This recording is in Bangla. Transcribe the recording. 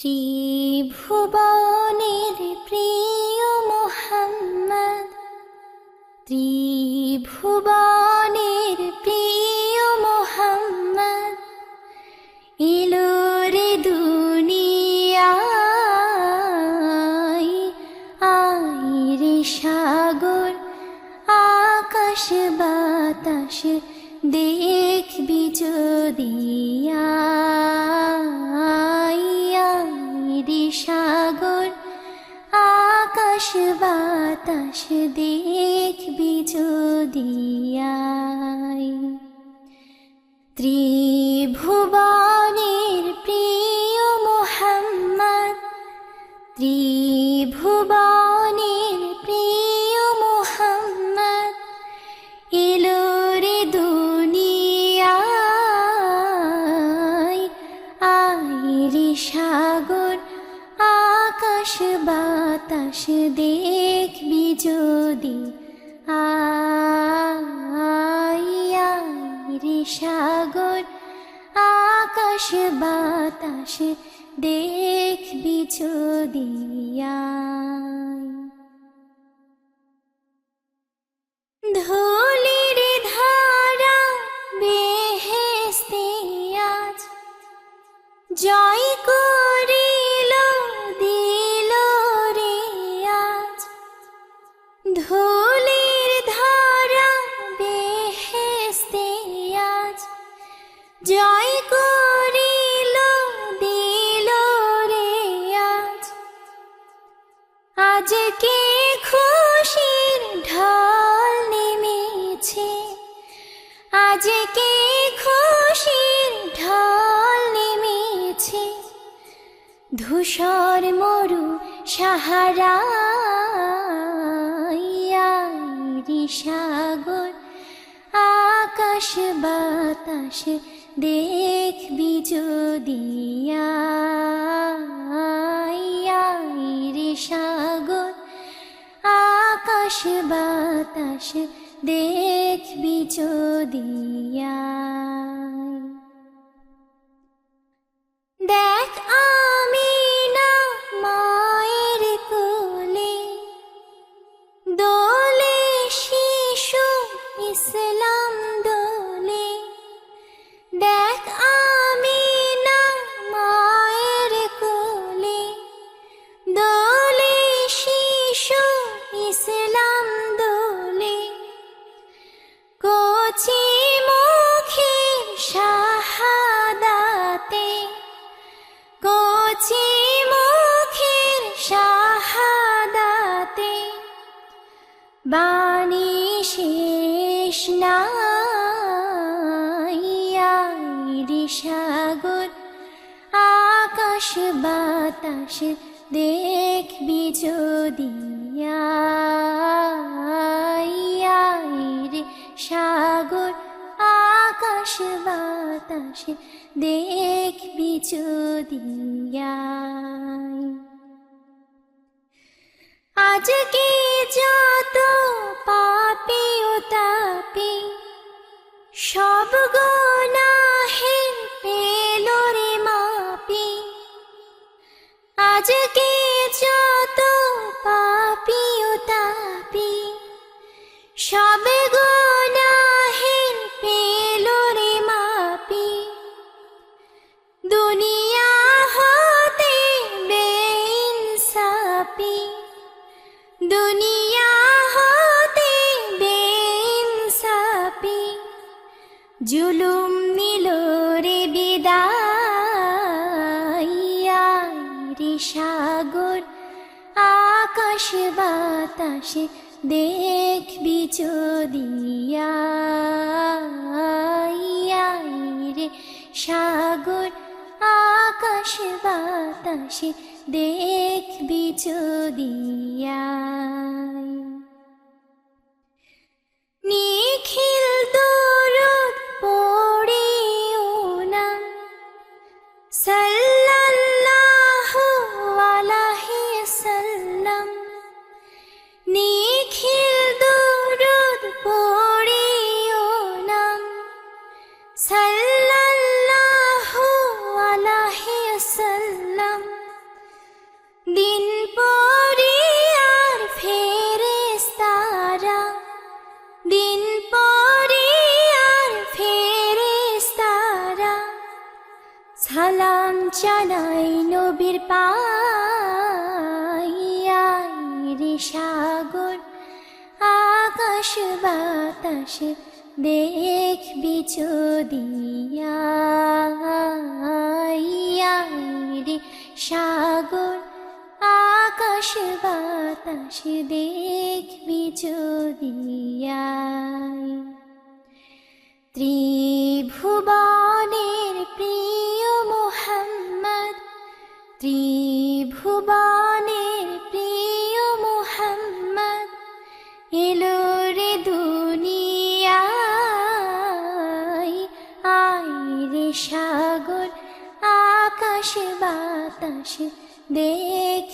ত্রিভুবনের প্রিয় মোহাম্মদ ত্রিভুবনের প্রিয় মোহাম্মদ এলো রে দুনিয়ায় সাগর আকাশ বাতাস দেখবি যদি বাতাস দেখবি যদি ত্রিভুবনের প্রিয় মোহাম্মদ ত্রিভুবনের প্রিয় আকাশ বাতাস দেখবি যদি। রে সাগর, আকাশ বাতাস দেখবি যদি। ধুলির ধারা বেহেস্তে আজ, জয় করিল রে আজ। আজকে খুশির ঢল নেমেছে? আজকে খুশির ঢল নেমেছে? ধূসর মরু সাহারা সাগর, আকাশ বাতাস দেখবি যদি রে সাগর, আকাশ বাতাস দেখবি যদি। দেখ আমি না মায়ের কোলে, দোলে শিশু ইসলাম দোলে বাণী শেষ নাই রে সাগর, আকাশ বাতাস দেখবি যদি রে সাগর, আকাশ বাতাস দেখবি যদি। আজকে যত পাপি ও তাপি সব গোনাহীন পেল রে মাপি। আজকে যত পাপি ও তাপি সব জুলুম নিল রে বিদায় সাগর, আকাশ বাতাস আই আই রে সাগর, আকাশ বাতাস দেখবি যদি আয়। নিখিল দরদ দিন পরে আর ফেরেস্তারা সালাম জানাই নবীর পাইয়াই সাগর। আকাশ বাতাস দেখবি চদিয়াই সাগর। আকাশ বাতাস দেখবি চদিয়াই ত্রিভুবনের প্রিয় মোহাম্মদ, ত্রিভুবনের প্রিয় মোহাম্মদ, এলো রে দুনিয়ায়। আয় রে সাগর, আকাশ বাতাস